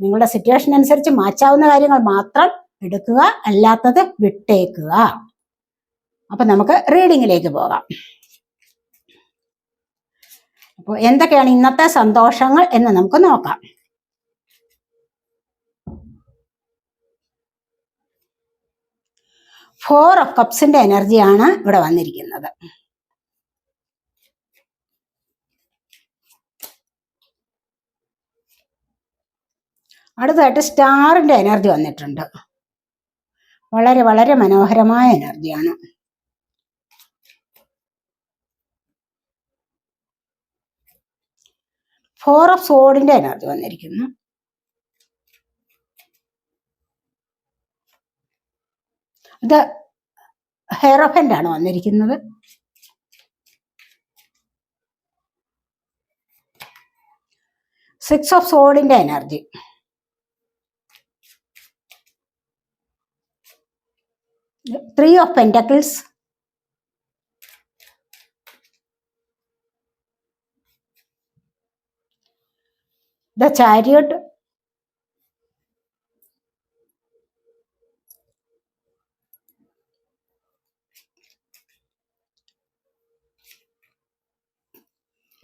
നിങ്ങളുടെ സിറ്റുവേഷൻ അനുസരിച്ച് മാറ്റാവുന്ന കാര്യങ്ങൾ മാത്രം എടുക്കുക അല്ലാത്തത് വിട്ടേക്കുക. അപ്പൊ നമുക്ക് റീഡിങ്ങിലേക്ക് പോകാം. അപ്പോൾ എന്തൊക്കെയാണ് ഇന്നത്തെ സന്തോഷങ്ങൾ എന്ന് നമുക്ക് നോക്കാം. ഫോർ ഓഫ് കപ്സിന്റെ എനർജിയാണ് ഇവിടെ വന്നിരിക്കുന്നത്. അടുത്തതായിട്ട് സ്റ്റാറിന്റെ എനർജി വന്നിട്ടുണ്ട്. വളരെ വളരെ മനോഹരമായ എനർജിയാണ്. ഫോർ ഓഫ് സോഡിന്റെ എനർജി വന്നിരിക്കുന്നു. ഇത് ഹെയറോഫന്റ് ആണ് വന്നിരിക്കുന്നത്. Six of സോഡിന്റെ energy. three of pentacles the chariot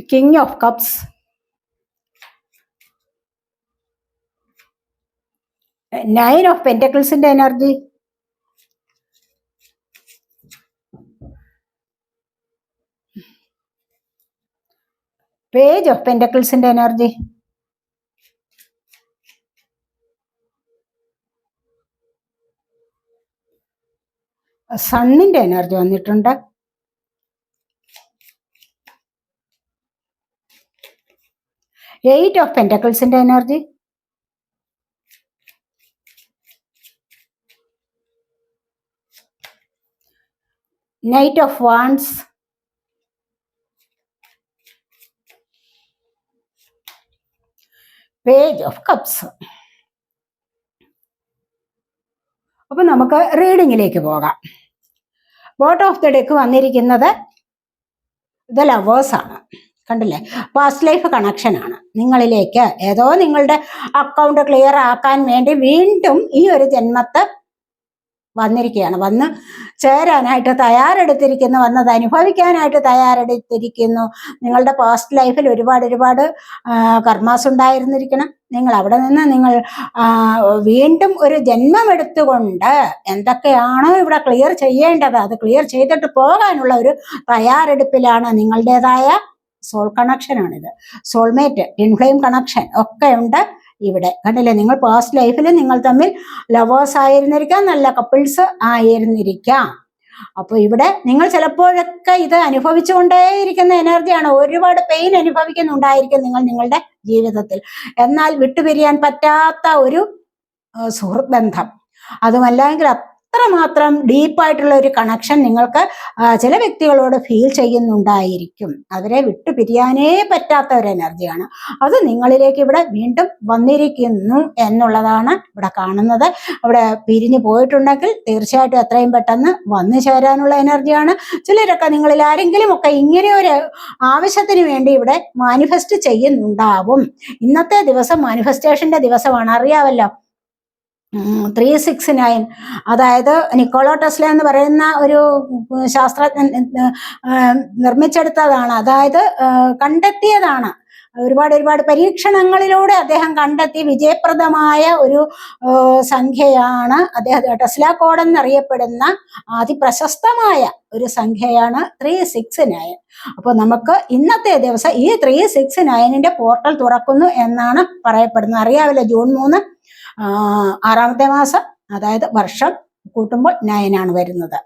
king of cups nine of pentacles in the energy page of പെന്റക്കിൾസിന്റെ energy സണ്ണിന്റെ എനർജി വന്നിട്ടുണ്ട്. Eight of പെന്റക്കിൾസിന്റെ energy knight of wands page of cups അപ്പൊ നമുക്ക് റീഡിങ്ങിലേക്ക് പോകാം. Bottom of the deck വന്നിരിക്കുന്നത് the ആണ്. കണ്ടില്ലേ? Past life ആണ്. നിങ്ങളിലേക്ക് ഏതോ നിങ്ങളുടെ അക്കൗണ്ട് ക്ലിയർ ആക്കാൻ വേണ്ടി വീണ്ടും ഈ ഒരു ജന്മത്തെ വന്നിരിക്കുകയാണ് വന്ന് ചേരാനായിട്ട് തയ്യാറെടുത്തിരിക്കുന്നു വന്നത് അനുഭവിക്കാനായിട്ട് തയ്യാറെടുത്തിരിക്കുന്നു. നിങ്ങളുടെ പാസ്റ്റ് ലൈഫിൽ ഒരുപാട് ഒരുപാട് കർമാസ് ഉണ്ടായിരുന്നിരിക്കണം. നിങ്ങൾ അവിടെ നിന്ന് നിങ്ങൾ വീണ്ടും ഒരു ജന്മം എടുത്തുകൊണ്ട് എന്തൊക്കെയാണോ ഇവിടെ ക്ലിയർ ചെയ്യേണ്ടത് അത് ക്ലിയർ ചെയ്തിട്ട് പോകാനുള്ള ഒരു തയ്യാറെടുപ്പിലാണ് നിങ്ങളുടേതായ സോൾ കണക്ഷനാണിത് സോൾമേറ്റ് ഇൻഫ്ലെയിം കണക്ഷൻ ഒക്കെ ഉണ്ട്. ഇവിടെ. കണ്ടില്ലേ? നിങ്ങൾ പാസ്റ്റ് ലൈഫിൽ നിങ്ങൾ തമ്മിൽ ലവേഴ്സ് ആയിരുന്നിരിക്കാം നല്ല കപ്പിൾസ് ആയിരുന്നിരിക്കാം. അപ്പൊ ഇവിടെ നിങ്ങൾ ചിലപ്പോഴൊക്കെ ഇത് അനുഭവിച്ചുകൊണ്ടേയിരിക്കുന്ന എനർജിയാണ് ഒരുപാട് പെയിൻ അനുഭവിക്കുന്നുണ്ടായിരിക്കും നിങ്ങൾ നിങ്ങളുടെ ജീവിതത്തിൽ. എന്നാൽ വിട്ടുപിരിയാൻ പറ്റാത്ത ഒരു സുഹൃത്ബന്ധം. അതുമല്ലെങ്കിൽ അത്രമാത്രം ഡീപ്പായിട്ടുള്ള ഒരു കണക്ഷൻ നിങ്ങൾക്ക് ചില വ്യക്തികളോട് ഫീൽ ചെയ്യുന്നുണ്ടായിരിക്കും. അവരെ വിട്ടു പിരിയാനേ പറ്റാത്ത ഒരു എനർജിയാണ് അത് നിങ്ങളിലേക്ക് ഇവിടെ വീണ്ടും വന്നിരിക്കുന്നു എന്നുള്ളതാണ് ഇവിടെ കാണുന്നത്. ഇവിടെ പിരിഞ്ഞു പോയിട്ടുണ്ടെങ്കിൽ തീർച്ചയായിട്ടും എത്രയും പെട്ടെന്ന് വന്നു ചേരാനുള്ള എനർജിയാണ് ചിലരൊക്കെ നിങ്ങളിൽ ആരെങ്കിലും ഒക്കെ ഇങ്ങനെ ഒരു ആവശ്യത്തിന് വേണ്ടി ഇവിടെ മാനിഫെസ്റ്റ് ചെയ്യുന്നുണ്ടാവും. ഇന്നത്തെ ദിവസം മാനിഫെസ്റ്റേഷന്റെ ദിവസമാണ്. അറിയാവല്ലോ ത്രീ സിക്സ് നയൻ അതായത് നിക്കോളോ ടെസ്ല എന്ന് പറയുന്ന ഒരു ശാസ്ത്രജ്ഞൻ നിർമ്മിച്ചെടുത്തതാണ്. അതായത് കണ്ടെത്തിയതാണ്. ഒരുപാട് ഒരുപാട് പരീക്ഷണങ്ങളിലൂടെ അദ്ദേഹം കണ്ടെത്തി. വിജയപ്രദമായ ഒരു സംഖ്യയാണ് അദ്ദേഹം ടെസ്ല കോഡ് എന്നറിയപ്പെടുന്ന അതിപ്രശസ്തമായ ഒരു സംഖ്യയാണ് ത്രീ സിക്സ് നയൻ അപ്പോൾ നമുക്ക് ഇന്നത്തെ ദിവസം ഈ ത്രീ സിക്സ് നയനിന്റെ പോർട്ടൽ തുറക്കുന്നു എന്നാണ് പറയപ്പെടുന്നത്. അറിയാവില്ല ജൂൺ മൂന്ന് ആറാമത്തെ മാസം അതായത് വർഷം കൂട്ടുമ്പോൾ നയനാണ് വരുന്നത്.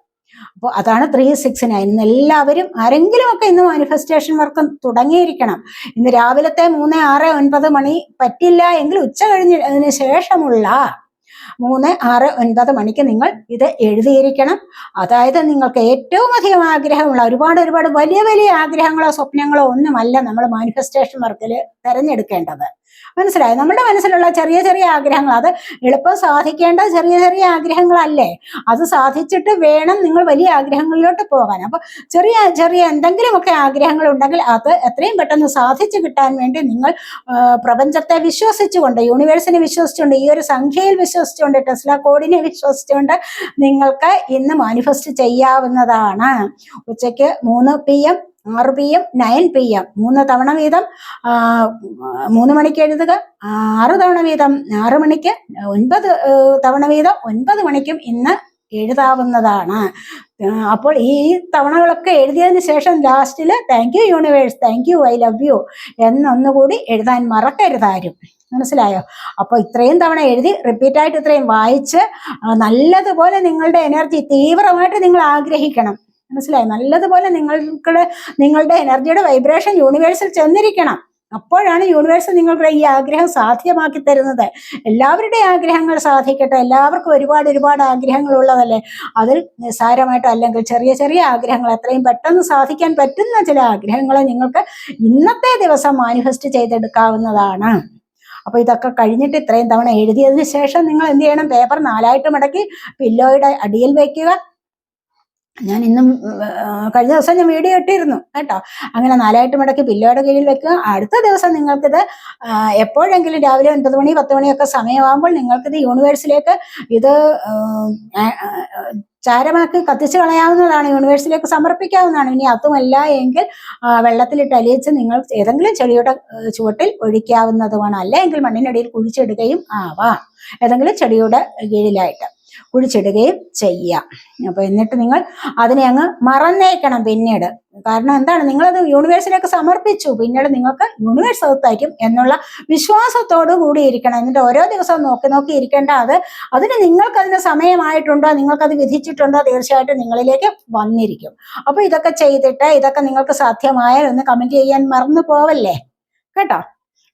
അപ്പോൾ അതാണ് ത്രീ സിക്സ് നയൻ ഇന്ന് എല്ലാവരും ആരെങ്കിലും ഒക്കെ ഇന്ന് മാനിഫെസ്റ്റേഷൻ വർക്ക് തുടങ്ങിയിരിക്കണം. ഇന്ന് രാവിലത്തെ മൂന്ന് ആറ് ഒൻപത് മണി പറ്റില്ല എങ്കിൽ ഉച്ച കഴിഞ്ഞതിന് ശേഷമുള്ള മൂന്ന് ആറ് ഒൻപത് മണിക്ക് നിങ്ങൾ ഇത് എഴുതിയിരിക്കണം. അതായത് നിങ്ങൾക്ക് ഏറ്റവും അധികം ആഗ്രഹമുള്ള ഒരുപാട് ഒരുപാട് വലിയ വലിയ ആഗ്രഹങ്ങളോ സ്വപ്നങ്ങളോ ഒന്നുമല്ല നമ്മൾ മാനിഫെസ്റ്റേഷൻ വർക്കിൽ തിരഞ്ഞെടുക്കേണ്ടത്. മനസ്സിലായോ? നമ്മുടെ മനസ്സിലുള്ള ചെറിയ ചെറിയ ആഗ്രഹങ്ങൾ. അത് എളുപ്പം സാധിക്കേണ്ട ചെറിയ ചെറിയ ആഗ്രഹങ്ങളല്ലേ? അത് സാധിച്ചിട്ട് വേണം നിങ്ങൾ വലിയ ആഗ്രഹങ്ങളിലോട്ട് പോകാൻ. അപ്പൊ ചെറിയ ചെറിയ എന്തെങ്കിലുമൊക്കെ ആഗ്രഹങ്ങൾ ഉണ്ടെങ്കിൽ അത് എത്രയും പെട്ടെന്ന് സാധിച്ചു കിട്ടാൻ വേണ്ടി നിങ്ങൾ പ്രപഞ്ചത്തെ വിശ്വസിച്ചുകൊണ്ട് യൂണിവേഴ്സിനെ വിശ്വസിച്ചുകൊണ്ട് ഈ ഒരു സംഖ്യയിൽ വിശ്വസിച്ചുകൊണ്ട് ടെസ്ല കോഡിനെ വിശ്വസിച്ചുകൊണ്ട് നിങ്ങൾക്ക് ഇന്ന് മാനിഫെസ്റ്റ് ചെയ്യാവുന്നതാണ്. ഉച്ചയ്ക്ക് മൂന്ന് പി എം ആറ് P M nine P M മൂന്ന് തവണ വീതം മൂന്ന് മണിക്ക് എഴുതുക ആറ് തവണ വീതം ആറ് മണിക്ക് ഒൻപത് തവണ വീതം ഒൻപത് മണിക്കും ഇന്ന് എഴുതാവുന്നതാണ്. അപ്പോൾ ഈ തവണകളൊക്കെ എഴുതിയതിന് ശേഷം ലാസ്റ്റിൽ thank you universe thank you I love you എന്നൊന്നുകൂടി എഴുതാൻ മറക്കരുതാരും. മനസ്സിലായോ? അപ്പോൾ ഇത്രയും തവണ എഴുതി റിപ്പീറ്റായിട്ട് ഇത്രയും വായിച്ച് നല്ലതുപോലെ നിങ്ങളുടെ എനർജി തീവ്രമായിട്ട് നിങ്ങൾ ആഗ്രഹിക്കണം. മനസ്സിലായോ? നല്ലതുപോലെ നിങ്ങൾക്ക് നിങ്ങളുടെ എനർജിയുടെ വൈബ്രേഷൻ യൂണിവേഴ്സിൽ ചെന്നിരിക്കണം. അപ്പോഴാണ് യൂണിവേഴ്സ് നിങ്ങളുടെ ഈ ആഗ്രഹം സാധ്യമാക്കി തരുന്നത്. എല്ലാവരുടെയും ആഗ്രഹങ്ങൾ സാധിക്കട്ടെ. എല്ലാവർക്കും ഒരുപാട് ഒരുപാട് ആഗ്രഹങ്ങൾ ഉള്ളതല്ലേ അതിൽ നിസ്സാരമായിട്ട് അല്ലെങ്കിൽ ചെറിയ ചെറിയ ആഗ്രഹങ്ങൾ എത്രയും പെട്ടെന്ന് സാധിക്കാൻ പറ്റുന്ന ചില ആഗ്രഹങ്ങളെ നിങ്ങൾക്ക് ഇന്നത്തെ ദിവസം മാനിഫെസ്റ്റ് ചെയ്തെടുക്കാവുന്നതാണ്. അപ്പൊ ഇതൊക്കെ കഴിഞ്ഞിട്ട് ഇത്രയും തവണ എഴുതിയതിന് ശേഷം നിങ്ങൾ എന്ത് ചെയ്യണം? പേപ്പർ നാലായിട്ട് മടക്കി പില്ലോയുടെ അടിയിൽ വെക്കുക. ഞാൻ ഇന്നും കഴിഞ്ഞ ദിവസം ഞാൻ വീഡിയോ ഇട്ടിരുന്നു കേട്ടോ. അങ്ങനെ നാലായിട്ട് മടക്കി പില്ലോയുടെ കീഴിൽ വെക്കുക. അടുത്ത ദിവസം നിങ്ങൾക്കിത് എപ്പോഴെങ്കിലും രാവിലെ ഒൻപത് മണി പത്ത് മണിയൊക്കെ സമയമാകുമ്പോൾ നിങ്ങൾക്കിത് യൂണിവേഴ്സിലേക്ക് ഇത് ചാരമാക്കി കത്തിച്ചു കളയാവുന്നതാണ്. യൂണിവേഴ്സിലേക്ക് സമർപ്പിക്കാവുന്നതാണ്. ഇനി അതുമല്ല എങ്കിൽ വെള്ളത്തിലിട്ട് അലിയിച്ച് നിങ്ങൾ ഏതെങ്കിലും ചെടിയുടെ ചുവട്ടിൽ ഒഴിക്കാവുന്നതുമാണ്. അല്ലെങ്കിൽ മണ്ണിനടിയിൽ കുഴിച്ചിടുകയും ആവാം. ഏതെങ്കിലും ചെടിയുടെ കീഴിലായിട്ട്. കുഴിച്ചിടുകയും ചെയ്യാം. അപ്പൊ എന്നിട്ട് നിങ്ങൾ അതിനെ അങ്ങ് മറന്നേക്കണം പിന്നീട്. കാരണം എന്താണ്? നിങ്ങളത് യൂണിവേഴ്സിലേക്ക് സമർപ്പിച്ചു. പിന്നീട് നിങ്ങൾക്ക് യൂണിവേഴ്സ് അകത്തായിരിക്കും എന്നുള്ള വിശ്വാസത്തോടു കൂടി ഇരിക്കണം. എന്നിട്ട് ഓരോ ദിവസവും നോക്കി നോക്കി ഇരിക്കേണ്ട അത് അതിന് നിങ്ങൾക്ക് അതിന് സമയമായിട്ടുണ്ടോ? നിങ്ങൾക്കത് വിധിച്ചിട്ടുണ്ടോ? തീർച്ചയായിട്ടും നിങ്ങളിലേക്ക് വന്നിരിക്കും. അപ്പൊ ഇതൊക്കെ ചെയ്തിട്ട് ഇതൊക്കെ നിങ്ങൾക്ക് സാധ്യമായാൽ ഒന്ന് കമന്റ് ചെയ്യാൻ മറന്നു പോവല്ലേ? കേട്ടോ?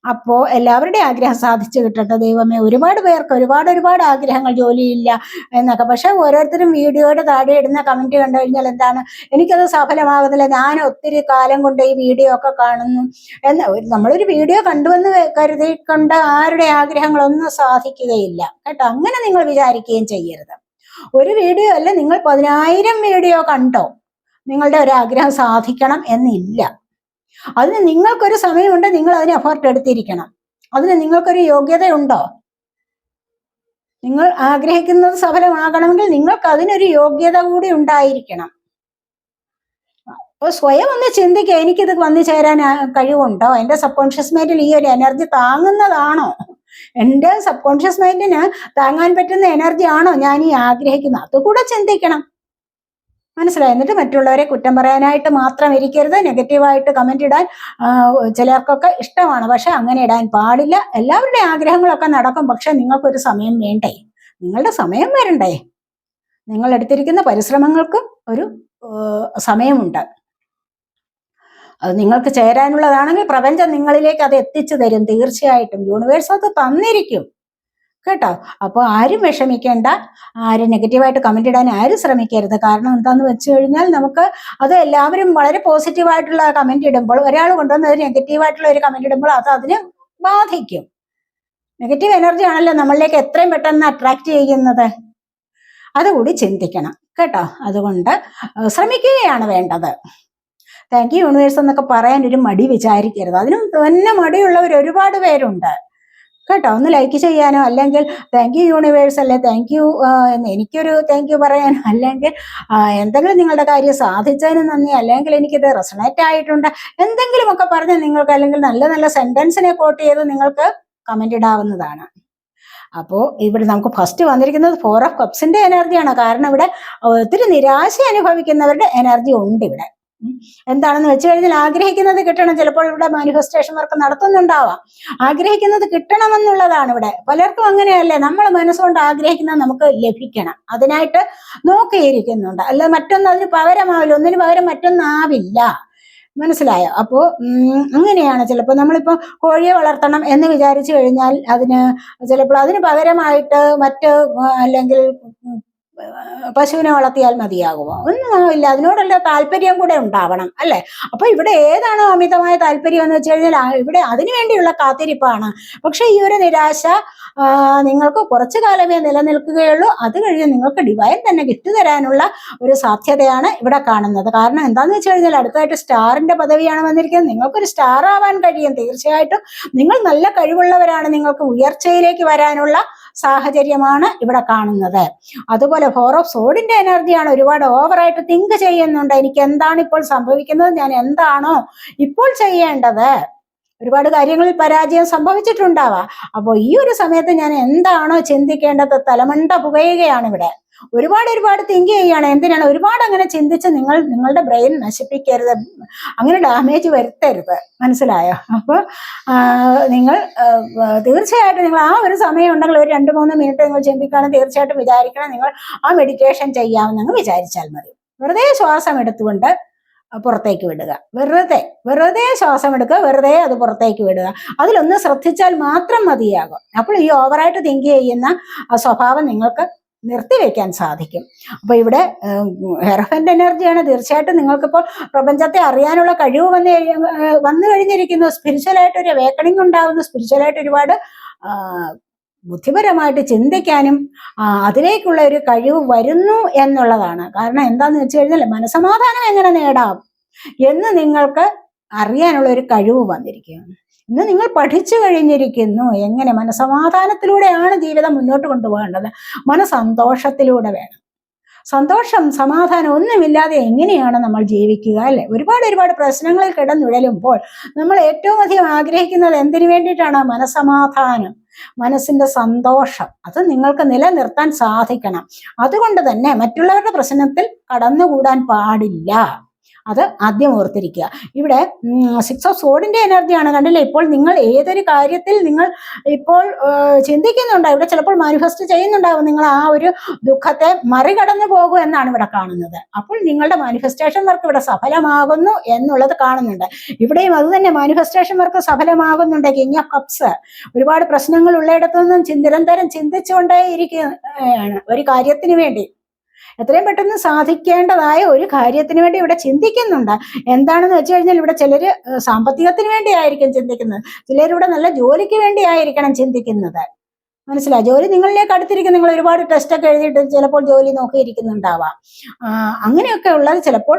അപ്പോ എല്ലാവരുടെയും ആഗ്രഹം സാധിച്ചു കിട്ടട്ടെ. ദൈവമേ ഒരുപാട് പേർക്ക് ഒരുപാട് ഒരുപാട് ആഗ്രഹങ്ങൾ ജോലിയില്ല എന്നൊക്കെ. പക്ഷെ ഓരോരുത്തരും വീഡിയോയുടെ താഴെ ഇടുന്ന കമന്റ് കണ്ടു കഴിഞ്ഞാൽ എന്താണ്? എനിക്കത് സഫലമാകുന്നില്ല. ഞാൻ ഒത്തിരി കാലം കൊണ്ട് ഈ വീഡിയോ ഒക്കെ കാണുന്നു എന്ന് നമ്മളൊരു വീഡിയോ കണ്ടുവെന്ന് കരുതി കൊണ്ട് ആരുടെ ആഗ്രഹങ്ങളൊന്നും സാധിക്കുകയില്ല. കേട്ടോ? അങ്ങനെ നിങ്ങൾ വിചാരിക്കുകയും ചെയ്യരുത്. ഒരു വീഡിയോ അല്ല നിങ്ങൾ പതിനായിരം വീഡിയോ കണ്ടോ? നിങ്ങളുടെ ഒരു ആഗ്രഹം സാധിക്കണം എന്നില്ല. അതിന് നിങ്ങൾക്കൊരു സമയമുണ്ട് നിങ്ങൾ അതിന് എഫേർട്ട് എടുത്തിരിക്കണം. അതിന് നിങ്ങൾക്കൊരു യോഗ്യതയുണ്ടോ? നിങ്ങൾ ആഗ്രഹിക്കുന്നത് സഫലമാകണമെങ്കിൽ നിങ്ങൾക്ക് അതിനൊരു യോഗ്യത കൂടി ഉണ്ടായിരിക്കണം. അപ്പോൾ സ്വയം ഒന്ന് ചിന്തിക്കുക എനിക്കിത് വന്നു ചേരാൻ കഴിവുണ്ടോ? എന്റെ സബ് കോൺഷ്യസ് മൈൻഡിൽ ഈ ഒരു എനർജി താങ്ങുന്നതാണോ? എന്റെ സബ് കോൺഷ്യസ് മൈൻഡിന് താങ്ങാൻ പറ്റുന്ന എനർജി ആണോ ഞാൻ ഈ ആഗ്രഹിക്കുന്നത്? അതുകൂടെ ചിന്തിക്കണം. മനസ്സിലായി. എന്നിട്ട് മറ്റുള്ളവരെ കുറ്റം പറയാനായിട്ട് മാത്രം ഇരിക്കരുത്. നെഗറ്റീവായിട്ട് കമന്റ് ഇടാൻ ചിലർക്കൊക്കെ ഇഷ്ടമാണ്. പക്ഷെ അങ്ങനെ ഇടാൻ പാടില്ല. എല്ലാവരുടെയും ആഗ്രഹങ്ങളൊക്കെ നടക്കും. പക്ഷെ നിങ്ങൾക്കൊരു സമയം വേണ്ടേ? നിങ്ങളുടെ സമയം വരണ്ടേ? നിങ്ങൾ എടുത്തിരിക്കുന്ന പരിശ്രമങ്ങൾക്ക് ഒരു സമയമുണ്ട്. അത് നിങ്ങൾക്ക് ചേരാനുള്ളതാണെങ്കിൽ പ്രപഞ്ചം നിങ്ങളിലേക്ക് അത് എത്തിച്ചു തരും. തീർച്ചയായിട്ടും. യൂണിവേഴ്സ് അത് തന്നിരിക്കും. കേട്ടോ? അപ്പോൾ ആരും വിഷമിക്കേണ്ട. ആരും നെഗറ്റീവായിട്ട് കമന്റ് ഇടാൻ ആരും ശ്രമിക്കരുത്. കാരണം എന്താണെന്ന് വെച്ച് കഴിഞ്ഞാൽ നമുക്ക് അത് എല്ലാവരും വളരെ പോസിറ്റീവായിട്ടുള്ള കമന്റ് ഇടുമ്പോൾ ഒരാൾ കൊണ്ടുവന്ന് ഒരു നെഗറ്റീവായിട്ടുള്ള ഒരു കമന്റ് ഇടുമ്പോൾ അത് അതിനെ ബാധിക്കും. നെഗറ്റീവ് എനർജി ആണല്ലോ നമ്മളിലേക്ക് എത്രയും പെട്ടെന്ന് അട്രാക്ട് ചെയ്യുന്നത്. അതുകൂടി ചിന്തിക്കണം. കേട്ടോ? അതുകൊണ്ട് ശ്രമിക്കുകയാണ് വേണ്ടത്. താങ്ക് യു യൂണിവേഴ്സ് എന്നൊക്കെ പറയാൻ ഒരു മടി വിചാരിക്കരുത്. അതിനും തന്നെ മടിയുള്ളവർ ഒരുപാട് പേരുണ്ട്. കേട്ടോ ഒന്ന് ലൈക്ക് ചെയ്യാനോ അല്ലെങ്കിൽ താങ്ക് യു യൂണിവേഴ്സ് അല്ലെ താങ്ക് യു എനിക്കൊരു താങ്ക് യു പറയാനോ അല്ലെങ്കിൽ എന്തെങ്കിലും നിങ്ങളുടെ കാര്യം സാധിച്ചതിന് നന്ദി അല്ലെങ്കിൽ എനിക്കിത് റെസണേറ്റ് ആയിട്ടുണ്ട് എന്തെങ്കിലുമൊക്കെ പറഞ്ഞ് നിങ്ങൾക്ക് അല്ലെങ്കിൽ നല്ല നല്ല സെന്റൻസിനെ കോട്ട് ചെയ്ത് നിങ്ങൾക്ക് കമന്റ് ഇടാവുന്നതാണ് അപ്പോൾ ഇവിടെ നമുക്ക് ഫസ്റ്റ് വന്നിരിക്കുന്നത് ഫോർ ഓഫ് കപ്സിന്റെ എനർജിയാണ് കാരണം ഇവിടെ ഒത്തിരി നിരാശ അനുഭവിക്കുന്നവരുടെ എനർജി ഉണ്ട് ഇവിടെ. എന്താണെന്ന് വെച്ച് കഴിഞ്ഞാൽ ആഗ്രഹിക്കുന്നത് കിട്ടണം. ചിലപ്പോൾ ഇവിടെ മാനിഫെസ്റ്റേഷൻ വർക്ക് നടത്തുന്നുണ്ടാവാം. ആഗ്രഹിക്കുന്നത് കിട്ടണമെന്നുള്ളതാണ് ഇവിടെ. പലർക്കും അങ്ങനെയല്ലേ? നമ്മൾ മനസ്സുകൊണ്ട് ആഗ്രഹിക്കുന്നത് നമുക്ക് ലഭിക്കണം. അതിനായിട്ട് നോക്കിയിരിക്കുന്നുണ്ട്. അല്ല മറ്റൊന്ന് അതിന് പകരമാവില്ല. ഒന്നിന് പകരം മറ്റൊന്നാവില്ല. മനസ്സിലായോ? അപ്പോൾ അങ്ങനെയാണ്. ചിലപ്പോൾ നമ്മളിപ്പോ കോഴിയെ വളർത്തണം എന്ന് വിചാരിച്ചു കഴിഞ്ഞാൽ അതിന് ചിലപ്പോൾ അതിന് പകരമായിട്ട് മറ്റ് അല്ലെങ്കിൽ പശുവിനെ വളർത്തിയാൽ മതിയാകുമോ? ഒന്നും ഇല്ല അതിനോടുള്ള താല്പര്യം കൂടെ ഉണ്ടാവണം അല്ലെ? അപ്പൊ ഇവിടെ ഏതാണോ അമിതമായ താല്പര്യം എന്ന് വെച്ച് കഴിഞ്ഞാൽ ഇവിടെ അതിനു വേണ്ടിയുള്ള കാത്തിരിപ്പാണ്. പക്ഷെ ഈ ഒരു നിരാശ നിങ്ങൾക്ക് കുറച്ചു കാലമേ നിലനിൽക്കുകയുള്ളൂ. അത് കഴിഞ്ഞ് നിങ്ങൾക്ക് ഡിവൈൻ തന്നെ ഗിഫ്റ്റ് തരാനുള്ള ഒരു സാധ്യതയാണ് ഇവിടെ കാണുന്നത്. കാരണം എന്താന്ന് വെച്ച് കഴിഞ്ഞാൽ അടുത്തായിട്ട് സ്റ്റാറിന്റെ പദവിയാണ് വന്നിരിക്കുന്നത്. നിങ്ങൾക്കൊരു സ്റ്റാർ ആവാൻ കഴിയും തീർച്ചയായിട്ടും. നിങ്ങൾ നല്ല കഴിവുള്ളവരാണ് നിങ്ങൾക്ക് ഉയർച്ചയിലേക്ക് വരാനുള്ള സാഹചര്യമാണ് ഇവിടെ കാണുന്നത്. അതുപോലെ ഫോർ ഓഫ് സോഡിന്റെ എനർജിയാണ് ഒരുപാട് ഓവറായിട്ട് തിങ്ക് ചെയ്യുന്നുണ്ട്. എനിക്ക് എന്താണ് ഇപ്പോൾ സംഭവിക്കുന്നത്? ഞാൻ എന്താണോ ഇപ്പോൾ ചെയ്യേണ്ടത്? ഒരുപാട് കാര്യങ്ങളിൽ പരാജയം സംഭവിച്ചിട്ടുണ്ടാവാം. അപ്പോൾ ഈ ഒരു സമയത്ത് ഞാൻ എന്താണോ ചിന്തിക്കേണ്ടത്? തലമണ്ട പുകയുകയാണ് ഇവിടെ. ഒരുപാട് ഒരുപാട് തിങ്ക് ചെയ്യുകയാണ് എന്തിനാണ്? ഒരുപാട് അങ്ങനെ ചിന്തിച്ച് നിങ്ങൾ നിങ്ങളുടെ ബ്രെയിൻ നശിപ്പിക്കരുത്. അങ്ങനെ ഡാമേജ് വരുത്തരുത്. മനസ്സിലായോ? അപ്പോൾ നിങ്ങൾ തീർച്ചയായിട്ടും നിങ്ങൾ ആ ഒരു സമയം ഉണ്ടെങ്കിൽ ഒരു രണ്ട് മൂന്ന് മിനിറ്റ് നിങ്ങൾ ചിന്തിക്കുകയാണെങ്കിൽ തീർച്ചയായിട്ടും വിചാരിക്കണം നിങ്ങൾ ആ മെഡിറ്റേഷൻ ചെയ്യാമെന്ന് വിചാരിച്ചാൽ മതി. വെറുതെ ശ്വാസം എടുത്തുകൊണ്ട് പുറത്തേക്ക് വിടുക. വെറുതെ വെറുതെ ശ്വാസം എടുക്കുക വെറുതെ അത് പുറത്തേക്ക് വിടുക. അതിലൊന്ന് ശ്രദ്ധിച്ചാൽ മാത്രം മതിയാകും. അപ്പോൾ ഈ ഓവറായിട്ട് തിങ്ക് ചെയ്യുന്ന സ്വഭാവം നിങ്ങൾക്ക് നിർത്തിവെക്കാൻ സാധിക്കും. അപ്പോൾ ഇവിടെ ഹെറഫന്റ് എനർജിയാണ് തീർച്ചയായിട്ടും നിങ്ങൾക്കിപ്പോൾ പ്രപഞ്ചത്തെ അറിയാനുള്ള കഴിവ് വന്ന് വന്നു കഴിഞ്ഞിരിക്കുന്നു. സ്പിരിച്വലായിട്ട് ഒരു വേക്കണിങ് ഉണ്ടാകുന്നു സ്പിരിച്വലായിട്ട് ഒരുപാട് ബുദ്ധിപരമായിട്ട് ചിന്തിക്കാനും അതിലേക്കുള്ള ഒരു കഴിവ് വരുന്നു എന്നുള്ളതാണ്. കാരണം എന്താന്ന് വെച്ച് കഴിഞ്ഞാൽ മനസമാധാനം എങ്ങനെ നേടാം എന്ന് നിങ്ങൾക്ക് അറിയാനുള്ള ഒരു കഴിവ് വന്നിരിക്കുകയാണ്. ഇന്ന് നിങ്ങൾ പഠിച്ചു കഴിഞ്ഞിരിക്കുന്നു. എങ്ങനെ? മനസമാധാനത്തിലൂടെയാണ് ജീവിതം മുന്നോട്ട് കൊണ്ടുപോകേണ്ടത്. മനസന്തോഷത്തിലൂടെ വേണം. സന്തോഷം സമാധാനം ഒന്നുമില്ലാതെ എങ്ങനെയാണ് നമ്മൾ ജീവിക്കുക അല്ലെ? ഒരുപാട് ഒരുപാട് പ്രശ്നങ്ങളിൽ കിടന്നുഴലുമ്പോൾ നമ്മൾ ഏറ്റവും അധികം ആഗ്രഹിക്കുന്നത് എന്തിനു വേണ്ടിയിട്ടാണ്? മനസമാധാനം മനസ്സിന്റെ സന്തോഷം. അത് നിങ്ങൾക്ക് നിലനിർത്താൻ സാധിക്കണം. അതുകൊണ്ട് തന്നെ മറ്റുള്ളവരുടെ പ്രശ്നത്തിൽ കടന്നുകൂടാൻ പാടില്ല. അത് ആദ്യം ഓർത്തിരിക്കുക. ഇവിടെ സിക്സ് ഓഫ് സോഡിന്റെ എനർജിയാണ് കണ്ടില്ലേ? ഇപ്പോൾ നിങ്ങൾ ഏതൊരു കാര്യത്തിൽ നിങ്ങൾ ഇപ്പോൾ ചിന്തിക്കുന്നുണ്ടാവും ഇവിടെ ചിലപ്പോൾ മാനിഫെസ്റ്റ് ചെയ്യുന്നുണ്ടാവും. നിങ്ങൾ ആ ഒരു ദുഃഖത്തെ മറികടന്നു പോകും എന്നാണ് ഇവിടെ കാണുന്നത്. അപ്പോൾ നിങ്ങളുടെ മാനിഫെസ്റ്റേഷൻ വർക്ക് ഇവിടെ സഫലമാകുന്നു എന്നുള്ളത് കാണുന്നുണ്ട്. ഇവിടെയും അത് തന്നെ മാനിഫെസ്റ്റേഷൻ വർക്ക് സഫലമാകുന്നുണ്ട്. കിങ് ഓഫ് കപ്സ് ഒരുപാട് പ്രശ്നങ്ങൾ ഉള്ളിടത്തു നിന്നും നിരന്തരം ചിന്തിച്ചുകൊണ്ടേ ഇരിക്കുകയാണ് ഒരു കാര്യത്തിന് വേണ്ടി. എത്രയും പെട്ടെന്ന് സാധിക്കേണ്ടതായ ഒരു കാര്യത്തിന് വേണ്ടി ഇവിടെ ചിന്തിക്കുന്നുണ്ട്. എന്താണെന്ന് വെച്ച് കഴിഞ്ഞാൽ ഇവിടെ ചിലർ സാമ്പത്തികത്തിന് വേണ്ടിയായിരിക്കും ചിന്തിക്കുന്നത്. ചിലരിവിടെ നല്ല ജോലിക്ക് വേണ്ടിയായിരിക്കണം ചിന്തിക്കുന്നത്. മനസ്സിലായി? ജോലി നിങ്ങളിലേക്ക് അടുത്തിരിക്കും നിങ്ങൾ ഒരുപാട് ടെസ്റ്റ് ഒക്കെ എഴുതിയിട്ട് ചിലപ്പോൾ ജോലി നോക്കിയിരിക്കുന്നുണ്ടാവാം. അങ്ങനെയൊക്കെ ഉള്ളത് ചിലപ്പോൾ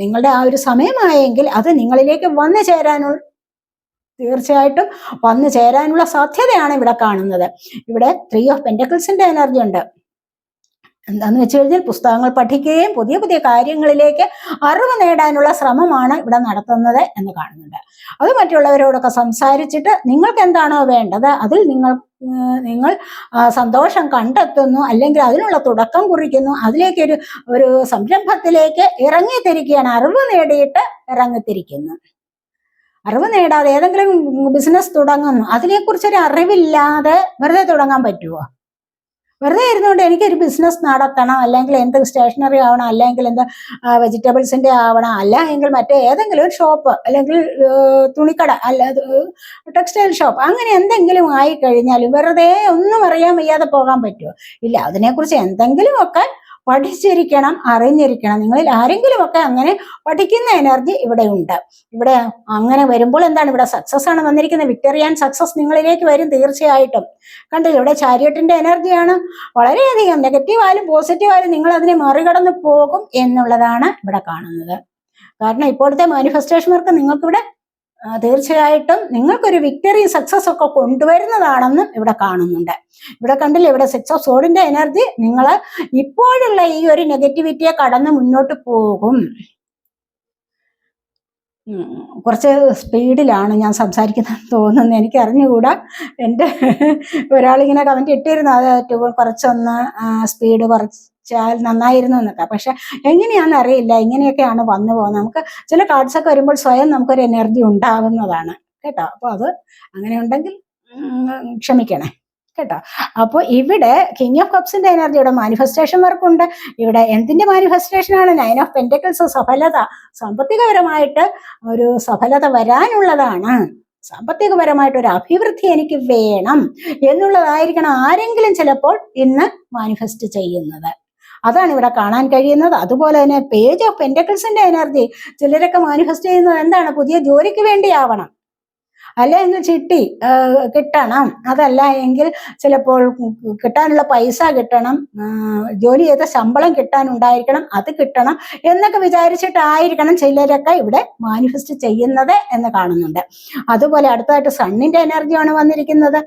നിങ്ങളുടെ ആ ഒരു സമയമായെങ്കിൽ അത് നിങ്ങളിലേക്ക് വന്നു ചേരാനുള്ള തീർച്ചയായിട്ടും വന്നു ചേരാനുള്ള സാധ്യതയാണ് ഇവിടെ കാണുന്നത്. ഇവിടെ ത്രീ ഓഫ് പെന്റക്കിൾസിന്റെ എനർജി ഉണ്ട്. എന്താന്ന് വെച്ച് കഴിഞ്ഞാൽ പുസ്തകങ്ങൾ പഠിക്കുകയും പുതിയ പുതിയ കാര്യങ്ങളിലേക്ക് അറിവ് നേടാനുള്ള ശ്രമമാണ് ഇവിടെ നടത്തുന്നത് എന്ന് കാണുന്നുണ്ട്. അത് മറ്റുള്ളവരോടൊക്കെ സംസാരിച്ചിട്ട് നിങ്ങൾക്ക് എന്താണോ വേണ്ടത് അതിൽ നിങ്ങൾ നിങ്ങൾ സന്തോഷം കണ്ടെത്തുന്നു അല്ലെങ്കിൽ അതിനുള്ള തുടക്കം കുറിക്കുന്നു അതിലേക്ക് ഒരു ഒരു സംരംഭത്തിലേക്ക് ഇറങ്ങിത്തിരിക്കുകയാണ് അറിവ് നേടിയിട്ട് ഇറങ്ങിത്തിരിക്കുന്നു. അറിവ് നേടാതെ ഏതെങ്കിലും ബിസിനസ് തുടങ്ങുന്നു അതിനെക്കുറിച്ചൊരു അറിവില്ലാതെ വെറുതെ തുടങ്ങാൻ പറ്റുമോ വെറുതെ ഇരുന്നുകൊണ്ട് എനിക്കൊരു ബിസിനസ് നടത്തണം അല്ലെങ്കിൽ എന്ത് സ്റ്റേഷനറി ആവണം അല്ലെങ്കിൽ എന്ത് വെജിറ്റബിൾസിന്റെ ആവണം അല്ല എങ്കിൽ മറ്റേ ഏതെങ്കിലും ഒരു ഷോപ്പ് അല്ലെങ്കിൽ തുണിക്കട അല്ല ടെക്സ്റ്റൈൽ ഷോപ്പ് അങ്ങനെ എന്തെങ്കിലും ആയി കഴിഞ്ഞാലും വെറുതെ ഒന്നും അറിയാൻ വയ്യാതെ പോകാൻ പറ്റുമോ? ഇല്ല അതിനെക്കുറിച്ച് എന്തെങ്കിലുമൊക്കെ പഠിച്ചിരിക്കണം അറിഞ്ഞിരിക്കണം. നിങ്ങളിൽ ആരെങ്കിലും ഒക്കെ അങ്ങനെ പഠിക്കുന്ന എനർജി ഇവിടെ ഉണ്ട് ഇവിടെ അങ്ങനെ വരുമ്പോൾ എന്താണ്? ഇവിടെ സക്സസ് ആണ് വന്നിരിക്കുന്നത്. വിക്ടറി ആൻഡ് സക്സസ് നിങ്ങളിലേക്ക് വരും തീർച്ചയായിട്ടും. കണ്ടില്ല ഇവിടെ ചാരിയറ്റിന്റെ എനർജിയാണ് വളരെയധികം നെഗറ്റീവ് ആയാലും പോസിറ്റീവ് ആയാലും നിങ്ങൾ അതിനെ മറികടന്ന് പോകും എന്നുള്ളതാണ് ഇവിടെ കാണുന്നത്. കാരണം ഇപ്പോഴത്തെ മാനിഫെസ്റ്റേഷൻ വർക്ക് നിങ്ങൾക്കിവിടെ ആ, തീർച്ചയായിട്ടും നിങ്ങൾക്കൊരു വിക്ടറി സക്സസ് ഒക്കെ കൊണ്ടുവരുന്നതാണെന്നും ഇവിടെ കാണുന്നുണ്ട്. ഇവിടെ കണ്ടില്ല ഇവിടെ സിക്സ് ഓഫ് സോഡിന്റെ എനർജി നിങ്ങൾ ഇപ്പോഴുള്ള ഈ ഒരു നെഗറ്റിവിറ്റിയെ കടന്ന് മുന്നോട്ട് പോകും. കുറച്ച് സ്പീഡിലാണ് ഞാൻ സംസാരിക്കുന്നത് തോന്നുന്നത് എനിക്ക് അറിഞ്ഞുകൂടാ എന്റെ ഒരാളിങ്ങനെ കമന്റ് ഇട്ടിരുന്നു അത് ട്യൂബ് കുറച്ചൊന്ന് സ്പീഡ് കുറച്ചാൽ നന്നായിരുന്നു എന്നൊക്കെ. പക്ഷെ എങ്ങനെയാണെന്ന് അറിയില്ല. ഇങ്ങനെയൊക്കെയാണ് വന്നു പോകുന്നത്. നമുക്ക് ചില കാർഡ്സൊക്കെ വരുമ്പോൾ സ്വയം നമുക്കൊരു എനർജി ഉണ്ടാകുന്നതാണ് കേട്ടോ? അപ്പോൾ അത് അങ്ങനെ ഉണ്ടെങ്കിൽ ക്ഷമിക്കണേ. കേട്ടോ. അപ്പോൾ ഇവിടെ കിങ് ഓഫ് കപ്സിന്റെ എനർജിയുടെ മാനിഫെസ്റ്റേഷൻ വർക്കുണ്ട് ഇവിടെ എന്തിന്റെ മാനിഫെസ്റ്റേഷൻ ആണ്? നയൻ ഓഫ് പെന്റക്കിൾസ് സഫലത. സാമ്പത്തികപരമായിട്ട് ഒരു സഫലത വരാനുള്ളതാണ്. സാമ്പത്തികപരമായിട്ട് ഒരു അഭിവൃദ്ധി എനിക്ക് വേണം എന്നുള്ളതായിരിക്കണം ആരെങ്കിലും ചിലപ്പോൾ ഇന്ന് മാനിഫെസ്റ്റ് ചെയ്യുന്നത്. അതാണ് ഇവിടെ കാണാൻ കഴിയുന്നത്. അതുപോലെ തന്നെ പേജ് ഓഫ് പെന്റക്കിൾസിന്റെ എനർജി ചിലരൊക്കെ മാനിഫെസ്റ്റ് ചെയ്യുന്നത് എന്താണ്? പുതിയ ജോലിക്ക് വേണ്ടിയാവണം. അല്ലെങ്കിൽ ചിട്ടി കിട്ടണം. അതല്ല എങ്കിൽ ചിലപ്പോൾ കിട്ടാനുള്ള പൈസ കിട്ടണം. ജോലി ചെയ്ത ശമ്പളം കിട്ടാനുണ്ടായിരിക്കണം. അത് കിട്ടണം എന്നൊക്കെ വിചാരിച്ചിട്ടായിരിക്കണം ചിലരൊക്കെ ഇവിടെ മാനിഫെസ്റ്റ് ചെയ്യുന്നത് എന്ന് കാണുന്നുണ്ട്. അതുപോലെ അടുത്തതായിട്ട് സണ്ണിന്റെ എനർജിയാണ് വന്നിരിക്കുന്നത്.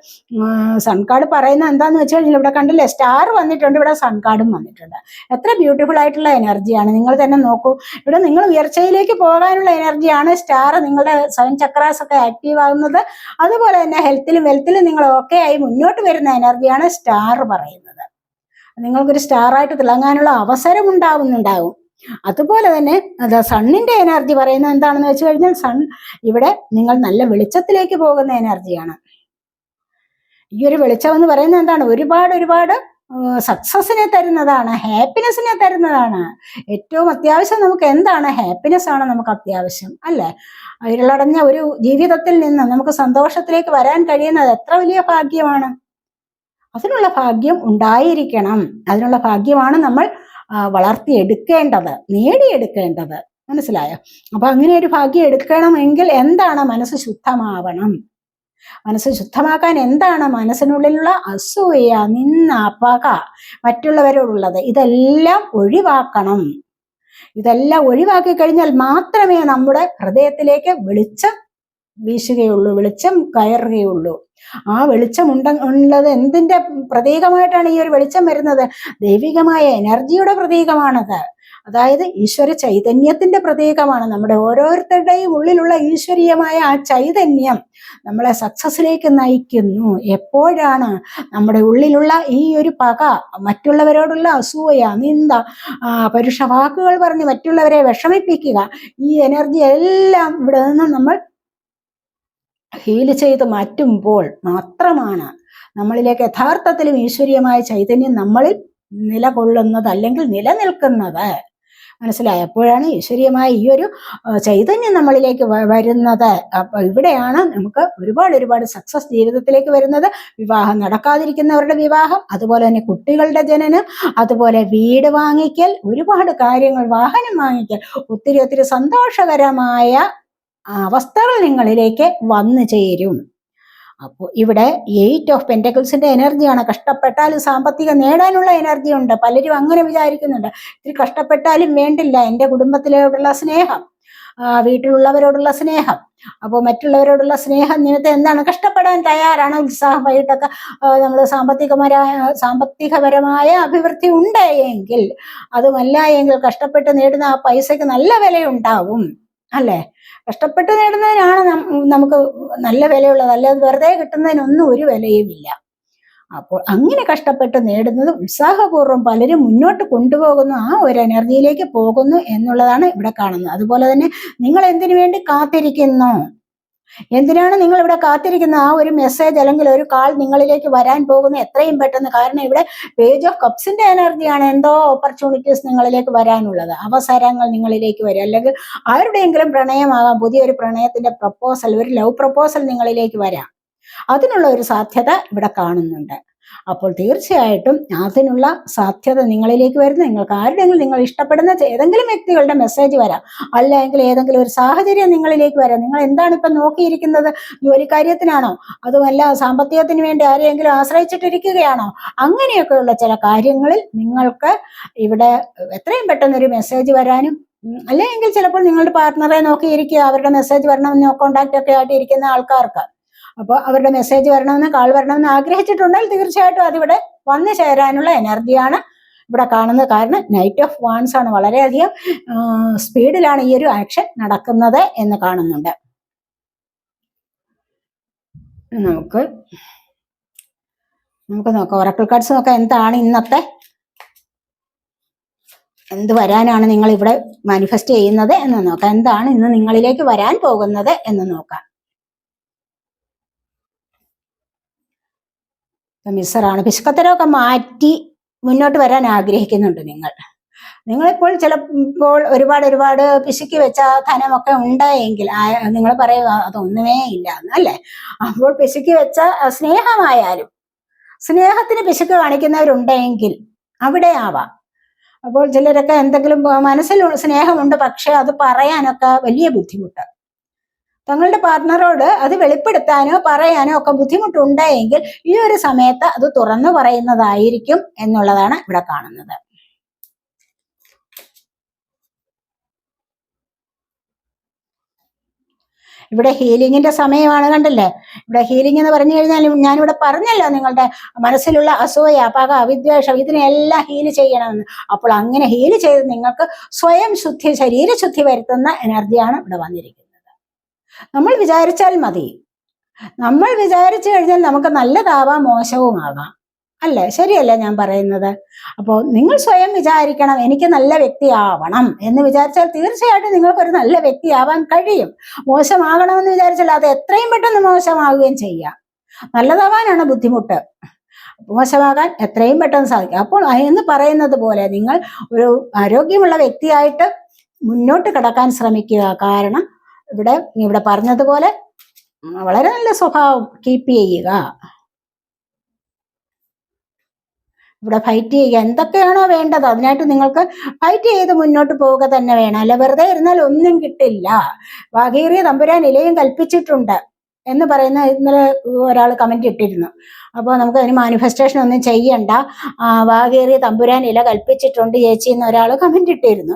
സൺ കാർഡ് പറയുന്നത് എന്താന്ന് വെച്ച് കഴിഞ്ഞാൽ ഇവിടെ കണ്ടില്ലേ സ്റ്റാർ വന്നിട്ടുണ്ട്. ഇവിടെ സൺ കാർഡും വന്നിട്ടുണ്ട്. എത്ര ബ്യൂട്ടിഫുൾ ആയിട്ടുള്ള എനർജിയാണ് നിങ്ങൾ തന്നെ നോക്കൂ. ഇവിടെ നിങ്ങൾ ഉയർച്ചയിലേക്ക് പോകാനുള്ള എനർജിയാണ് സ്റ്റാർ നിങ്ങളുടെ സെവൻ ചക്രാസ് ഒക്കെ ആക്റ്റീവ് ആകുന്നത് അതുപോലെ തന്നെ ഹെൽത്തിലും വെൽത്തിലും നിങ്ങൾ ഓക്കെ ആയി മുന്നോട്ട് വരുന്ന എനർജിയാണ് സ്റ്റാർ പറയുന്നത്. നിങ്ങൾക്കൊരു സ്റ്റാർ ആയിട്ട് തിളങ്ങാനുള്ള അവസരം ഉണ്ടാവുന്നുണ്ടാകും അതുപോലെ തന്നെ അത് സണ്ണിന്റെ എനർജി പറയുന്നത് എന്താണെന്ന് വെച്ച് കഴിഞ്ഞാൽ സൺ ഇവിടെ നിങ്ങൾ നല്ല വെളിച്ചത്തിലേക്ക് പോകുന്ന എനർജിയാണ് ഈ ഒരു വെളിച്ചം എന്ന് പറയുന്നത് എന്താണ്? ഒരുപാട് ഒരുപാട് സക്സസിനെ തരുന്നതാണ് ഹാപ്പിനെസ്സിനെ തരുന്നതാണ്. ഏറ്റവും അത്യാവശ്യം നമുക്ക് എന്താണ്? ഹാപ്പിനെസ് ആണ് നമുക്ക് അത്യാവശ്യം അല്ലേ? ഇരുളടഞ്ഞ ഒരു ജീവിതത്തിൽ നിന്ന് നമുക്ക് സന്തോഷത്തിലേക്ക് വരാൻ കഴിയുന്നത് എത്ര വലിയ ഭാഗ്യമാണ്? അതിനുള്ള ഭാഗ്യം ഉണ്ടായിരിക്കണം. അതിനുള്ള ഭാഗ്യമാണ് നമ്മൾ വളർത്തിയെടുക്കേണ്ടത് നേടിയെടുക്കേണ്ടത്. മനസ്സിലായോ? അപ്പൊ അങ്ങനെ ഒരു ഭാഗ്യം എടുക്കണമെങ്കിൽ എന്താണ് മനസ്സ് ശുദ്ധമാവണം? മനസ്സ് ശുദ്ധമാക്കാൻ എന്താണ് മനസ്സിനുള്ളിലുള്ള അസൂയ നിന്ന പക മറ്റുള്ളവരോടുള്ളത്? ഇതെല്ലാം ഒഴിവാക്കണം. ഇതെല്ലാം ഒഴിവാക്കി കഴിഞ്ഞാൽ മാത്രമേ നമ്മുടെ ഹൃദയത്തിലേക്ക് വെളിച്ചം വീശുകയുള്ളൂ വെളിച്ചം കയറുകയുള്ളൂ. ആ വെളിച്ചം ഉണ്ട ഉള്ളത് എന്തിന്റെ പ്രതീകമായിട്ടാണ് ഈ ഒരു വെളിച്ചം വരുന്നത്? ദൈവികമായ എനർജിയുടെ പ്രതീകമാണത്. അതായത് ഈശ്വര ചൈതന്യത്തിന്റെ പ്രതീകമാണ്. നമ്മുടെ ഓരോരുത്തരുടെയും ഉള്ളിലുള്ള ഈശ്വരീയമായ ആ ചൈതന്യം നമ്മളെ സക്സസിലേക്ക് നയിക്കുന്നു. എപ്പോഴാണ് നമ്മുടെ ഉള്ളിലുള്ള ഈ ഒരു പക മറ്റുള്ളവരോടുള്ള അസൂയ നിന്ദ പരുഷ വാക്കുകൾ പറഞ്ഞ് മറ്റുള്ളവരെ വിഷമിപ്പിക്കുക ഈ എനർജി എല്ലാം ഇവിടെ നിന്ന് നമ്മൾ ഹീൽ ചെയ്ത് മാറ്റുമ്പോൾ മാത്രമാണ് നമ്മളിലേക്ക് യഥാർത്ഥത്തിലും ഈശ്വരീയമായ ചൈതന്യം നമ്മളിൽ നിലകൊള്ളുന്നത് അല്ലെങ്കിൽ നിലനിൽക്കുന്നത്. മനസ്സിലായി അപ്പോഴാണ് ഈശ്വരീയമായ ഈ ഒരു ചൈതന്യം നമ്മളിലേക്ക് വരുന്നത്. അപ്പൊ ഇവിടെയാണ് നമുക്ക് ഒരുപാട് ഒരുപാട് സക്സസ് ജീവിതത്തിലേക്ക് വരുന്നത്. വിവാഹം നടക്കാതിരിക്കുന്നവരുടെ വിവാഹം അതുപോലെ തന്നെ കുട്ടികളുടെ ജനനം അതുപോലെ വീട് വാങ്ങിക്കൽ ഒരുപാട് കാര്യങ്ങൾ വാഹനം വാങ്ങിക്കൽ ഒത്തിരി ഒത്തിരി സന്തോഷകരമായ അവസ്ഥകൾ നിങ്ങളിലേക്ക് വന്നു ചേരും. അപ്പോൾ ഇവിടെ എയ്റ്റ് ഓഫ് പെന്റക്കിൾസിന്റെ എനർജിയാണ് കഷ്ടപ്പെട്ടാലും സാമ്പത്തികം നേടാനുള്ള എനർജി ഉണ്ട്. പലരും അങ്ങനെ വിചാരിക്കുന്നുണ്ട്. ഇത്തിരി കഷ്ടപ്പെട്ടാലും വേണ്ടില്ല. എന്റെ കുടുംബത്തിലോടുള്ള സ്നേഹം വീട്ടിലുള്ളവരോടുള്ള സ്നേഹം അപ്പോൾ മറ്റുള്ളവരോടുള്ള സ്നേഹം നിമിത്തം എന്താണ്? കഷ്ടപ്പെടാൻ തയ്യാറാണ്. ഉത്സാഹമായിട്ടൊക്കെ നമ്മൾ സാമ്പത്തികപരമായ സാമ്പത്തികപരമായ അഭിവൃദ്ധി ഉണ്ട് എങ്കിൽ അതുമല്ല എങ്കിൽ കഷ്ടപ്പെട്ട് നേടുന്ന ആ പൈസയ്ക്ക് നല്ല വിലയുണ്ടാവും. അല്ലേ? കഷ്ടപ്പെട്ട് നേടുന്നതിനാണ് നമുക്ക് നല്ല വിലയുള്ളത്. അല്ലാതെ വെറുതെ കിട്ടുന്നതിനൊന്നും ഒരു വിലയുമില്ല. അപ്പോൾ അങ്ങനെ കഷ്ടപ്പെട്ട് നേടുന്നത് ഉത്സാഹപൂർവം പലരും മുന്നോട്ട് കൊണ്ടുപോകുന്നു. ആ ഒരു എനർജിയിലേക്ക് പോകുന്നു എന്നുള്ളതാണ് ഇവിടെ കാണുന്നത്. അതുപോലെ തന്നെ നിങ്ങൾ എന്തിനു വേണ്ടി കാത്തിരിക്കുന്നു? എന്തിനാണ് നിങ്ങൾ ഇവിടെ കാത്തിരിക്കുന്ന ആ ഒരു മെസ്സേജ് അല്ലെങ്കിൽ ഒരു കാൾ നിങ്ങളിലേക്ക് വരാൻ പോകുന്ന എത്രയും പെട്ടെന്ന്? കാരണം ഇവിടെ പേജ് ഓഫ് കപ്സിന്റെ എനർജിയാണ് എന്തോ ഓപ്പർച്യൂണിറ്റീസ് നിങ്ങളിലേക്ക് വരാനുള്ളത്. അവസരങ്ങൾ നിങ്ങളിലേക്ക് വരും. അല്ലെങ്കിൽ ആരുടെയെങ്കിലും പ്രണയമാകാം പുതിയൊരു പ്രണയത്തിന്റെ പ്രപ്പോസൽ ഒരു ലവ് പ്രപ്പോസൽ നിങ്ങളിലേക്ക് വരാം. അതിനുള്ള ഒരു സാധ്യത ഇവിടെ കാണുന്നുണ്ട്. അപ്പോൾ തീർച്ചയായിട്ടും അതിനുള്ള സാധ്യത നിങ്ങളിലേക്ക് വരുന്ന. നിങ്ങൾക്ക് ആരുടെങ്കിലും നിങ്ങൾ ഇഷ്ടപ്പെടുന്ന ഏതെങ്കിലും വ്യക്തികളുടെ മെസ്സേജ് വരാം. അല്ലെങ്കിൽ ഏതെങ്കിലും ഒരു സാഹചര്യം നിങ്ങളിലേക്ക് വരാം. നിങ്ങൾ എന്താണ് ഇപ്പം നോക്കിയിരിക്കുന്നത്? ജോലി കാര്യത്തിനാണോ? അതുമല്ല സാമ്പത്തികത്തിന് വേണ്ടി ആരെയെങ്കിലും ആശ്രയിച്ചിട്ടിരിക്കുകയാണോ? അങ്ങനെയൊക്കെയുള്ള ചില കാര്യങ്ങളിൽ നിങ്ങൾക്ക് ഇവിടെ എത്രയും പെട്ടെന്ന് ഒരു മെസ്സേജ് വരാനും അല്ലെങ്കിൽ ചിലപ്പോൾ നിങ്ങളുടെ പാർട്ട്ണറെ നോക്കിയിരിക്കുക അവരുടെ മെസ്സേജ് വരണമെന്നോ കോണ്ടാക്ട് ഒക്കെ ആയിട്ട് ഇരിക്കുന്ന ആൾക്കാർക്ക്. അപ്പോൾ അവരുടെ മെസ്സേജ് വരണമെന്ന് കാൾ വരണമെന്ന് ആഗ്രഹിച്ചിട്ടുണ്ടെങ്കിൽ തീർച്ചയായിട്ടും അതിവിടെ വന്നു ചേരാനുള്ള എനർജിയാണ് ഇവിടെ കാണുന്നത്. കാരണം നൈറ്റ് ഓഫ് വാൺസ് ആണ് വളരെയധികം സ്പീഡിലാണ് ഈ ഒരു ആക്ഷൻ നടക്കുന്നത് എന്ന് കാണുന്നുണ്ട്. നമുക്ക് നമുക്ക് നോക്കാം. ഒറക്കിൾ കാർഡ്സ് നോക്കാം. എന്താണ് ഇന്നത്തെ എന്ത് വരാനാണ് നിങ്ങൾ ഇവിടെ മാനിഫെസ്റ്റ് ചെയ്യുന്നത് എന്ന് നോക്കാം. എന്താണ് ഇന്ന് നിങ്ങളിലേക്ക് വരാൻ പോകുന്നത് എന്ന് നോക്കാം. മിസ്സറാണ്. പിശുക്കത്തരമൊക്കെ മാറ്റി മുന്നോട്ട് വരാൻ ആഗ്രഹിക്കുന്നുണ്ട് നിങ്ങൾ. നിങ്ങളിപ്പോൾ ചിലപ്പോൾ ഒരുപാട് ഒരുപാട് പിശുക്കി വെച്ച ധനമൊക്കെ ഉണ്ടായെങ്കിൽ നിങ്ങൾ പറയുക അതൊന്നുമേ ഇല്ല അല്ലേ? അപ്പോൾ പിശുക്കി വെച്ച സ്നേഹമായാലും സ്നേഹത്തിന് പിശുക്ക് കാണിക്കുന്നവരുണ്ടെങ്കിൽ അവിടെ ആവാം അപ്പോൾ ചിലരൊക്കെ എന്തെങ്കിലും മനസ്സിൽ സ്നേഹമുണ്ട് പക്ഷെ അത് പറയാനൊക്കെ വലിയ ബുദ്ധിമുട്ട്. തങ്ങളുടെ പാർട്ട്ണറോട് അത് വെളിപ്പെടുത്താനോ പറയാനോ ഒക്കെ ബുദ്ധിമുട്ടുണ്ടായെങ്കിൽ ഈ ഒരു സമയത്ത് അത് തുറന്നു പറയുന്നതായിരിക്കും എന്നുള്ളതാണ് ഇവിടെ കാണുന്നത്. ഇവിടെ ഹീലിങ്ങിന്റെ സമയമാണ് കണ്ടല്ലേ? ഇവിടെ ഹീലിംഗ് എന്ന് പറഞ്ഞു കഴിഞ്ഞാൽ ഞാനിവിടെ പറഞ്ഞല്ലോ നിങ്ങളുടെ മനസ്സിലുള്ള അസൂയ പക അവിദ്വേഷം ഇതിനെല്ലാം ഹീൽ ചെയ്യണമെന്ന്. അപ്പോൾ അങ്ങനെ ഹീൽ ചെയ്ത് നിങ്ങൾക്ക് സ്വയം ശുദ്ധി ശരീരശുദ്ധി വരുത്തുന്ന എനർജിയാണ് ഇവിടെ വന്നിരിക്കുന്നത്. നമ്മൾ വിചാരിച്ചാൽ മതി. നമ്മൾ വിചാരിച്ചു കഴിഞ്ഞാൽ നമുക്ക് നല്ലതാവാം മോശവുമാകാം അല്ലേ? ശരിയല്ലേ ഞാൻ പറയുന്നത്? അപ്പോൾ നിങ്ങൾ സ്വയം വിചാരിക്കണം എനിക്ക് നല്ല വ്യക്തിയാവണം എന്ന് വിചാരിച്ചാൽ തീർച്ചയായിട്ടും നിങ്ങൾക്കൊരു നല്ല വ്യക്തിയാവാൻ കഴിയും. മോശമാകണമെന്ന് വിചാരിച്ചാൽ അത് എത്രയും പെട്ടെന്ന് മോശമാവുകയും ചെയ്യാം. നല്ലതാവാനാണ് ബുദ്ധിമുട്ട്. മോശമാകാൻ എത്രയും പെട്ടെന്ന് സാധിക്കും. അപ്പോൾ എന്ന് പറയുന്നത് പോലെ നിങ്ങൾ ഒരു ആരോഗ്യമുള്ള വ്യക്തിയായിട്ട് മുന്നോട്ട് കിടക്കാൻ ശ്രമിക്കുക. കാരണം ഇവിടെ ഇവിടെ പറഞ്ഞതുപോലെ വളരെ നല്ല സ്വഭാവം. കീപ്പ് ചെയ്യുക. ഇവിടെ ഫൈറ്റ് ചെയ്യുക. എന്തൊക്കെയാണോ വേണ്ടത്? അതിനായിട്ട് നിങ്ങൾക്ക് ഫൈറ്റ് ചെയ്ത് മുന്നോട്ട് പോവുക തന്നെ വേണം. അല്ല വെറുതെ ഇരുന്നാൽ ഒന്നും കിട്ടില്ല. വാഗീറിയ തമ്പുരാൻ ഇലയും കൽപ്പിച്ചിട്ടുണ്ട് എന്ന് പറയുന്ന ഇന്നലെ ഒരാൾ കമന്റ് ഇട്ടിരുന്നു. അപ്പോൾ നമുക്ക് അതിന് മാനിഫെസ്റ്റേഷൻ ഒന്നും ചെയ്യണ്ട. വാകേറിയ തമ്പുരാൻ ഇല കൽപ്പിച്ചിട്ടുണ്ട് ചേച്ചി എന്ന് ഒരാൾ കമന്റ് ഇട്ടിരുന്നു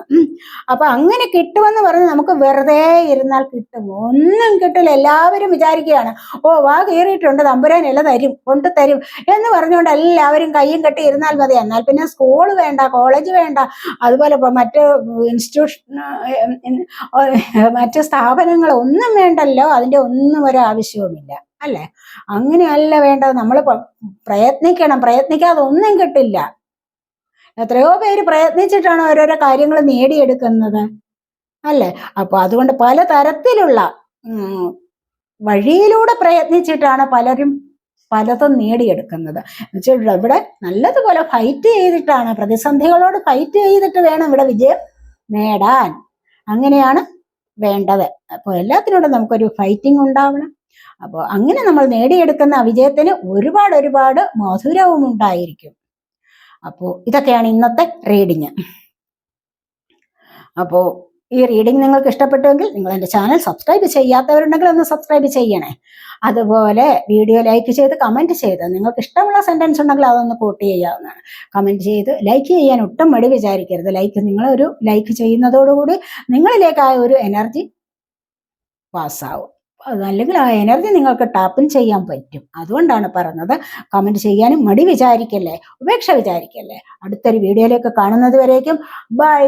അപ്പൊ അങ്ങനെ കിട്ടുമെന്ന് പറഞ്ഞ് നമുക്ക് വെറുതെ ഇരുന്നാൽ കിട്ടും ഒന്നും കിട്ടില്ല എല്ലാവരും വിചാരിക്കുകയാണ് ഓ വാ കയറിയിട്ടുണ്ട് തമ്പുരാൻ ഇല തരും കൊണ്ട് തരും എന്ന് പറഞ്ഞുകൊണ്ട് എല്ലാവരും കയ്യും കെട്ടി ഇരുന്നാൽ മതി. എന്നാൽ പിന്നെ സ്കൂൾ വേണ്ട കോളേജ് വേണ്ട അതുപോലെ മറ്റ് ഇൻസ്റ്റിറ്റ്യൂഷൻ മറ്റ് സ്ഥാപനങ്ങൾ ഒന്നും വേണ്ടല്ലോ. അതിന്റെ ഒന്നും ഒരു ആവശ്യവുമില്ല. അല്ലേ? അങ്ങനെയല്ല വേണ്ടത്. നമ്മൾ പ്രയത്നിക്കണം. പ്രയത്നിക്കാതെ ഒന്നും കിട്ടില്ല. എത്രയോ പേര് പ്രയത്നിച്ചിട്ടാണ് ഓരോരോ കാര്യങ്ങൾ നേടിയെടുക്കുന്നത്. അല്ലേ? അപ്പൊ അതുകൊണ്ട് പല തരത്തിലുള്ള വഴിയിലൂടെ പ്രയത്നിച്ചിട്ടാണ് പലരും പലതും നേടിയെടുക്കുന്നത്. എന്നുവെച്ചാൽ ഇവിടെ നല്ലതുപോലെ ഫൈറ്റ് ചെയ്തിട്ടാണ് പ്രതിസന്ധികളോട് ഫൈറ്റ് ചെയ്തിട്ട് വേണം ഇവിടെ വിജയം നേടാൻ. അങ്ങനെയാണ് വേണ്ടത്. അപ്പോൾ എല്ലാത്തിനോടും നമുക്കൊരു ഫൈറ്റിംഗ് ഉണ്ടാവണം. അപ്പോൾ അങ്ങനെ നമ്മൾ നേടിയെടുക്കുന്ന വിജയത്തിന് ഒരുപാട് ഒരുപാട് മധുരവും ഉണ്ടായിരിക്കും. അപ്പോൾ ഇതൊക്കെയാണ് ഇന്നത്തെ റീഡിങ്. അപ്പോൾ ഈ റീഡിംഗ് നിങ്ങൾക്ക് ഇഷ്ടപ്പെട്ടുവെങ്കിൽ നിങ്ങൾ എന്റെ ചാനൽ സബ്സ്ക്രൈബ് ചെയ്യാത്തവരുണ്ടെങ്കിൽ ഒന്ന് സബ്സ്ക്രൈബ് ചെയ്യണേ. അതുപോലെ വീഡിയോ ലൈക്ക് ചെയ്ത് കമന്റ് ചെയ്ത് നിങ്ങൾക്ക് ഇഷ്ടമുള്ള സെന്റൻസ് ഉണ്ടെങ്കിൽ അതൊന്ന് കോട്ട് ചെയ്യാവുന്നതാണ്. കമന്റ് ചെയ്ത് ലൈക്ക് ചെയ്യാൻ ഒട്ടും മടി വിചാരിക്കരുത്. ലൈക്ക് നിങ്ങളൊരു ലൈക്ക് ചെയ്യുന്നതോടുകൂടി നിങ്ങളിലേക്ക് ആ ഒരു എനർജി പാസ്സാവും അല്ലെങ്കിൽ ആ എനർജി നിങ്ങൾക്ക് ടാപ്പും ചെയ്യാൻ പറ്റും. അതുകൊണ്ടാണ് പറഞ്ഞത് കമന്റ് ചെയ്യാനും മടി വിചാരിക്കല്ലേ? ഉപേക്ഷ വിചാരിക്കല്ലേ? അടുത്തൊരു വീഡിയോയിലേക്ക് കാണുന്നത് വരേക്കും. ബൈ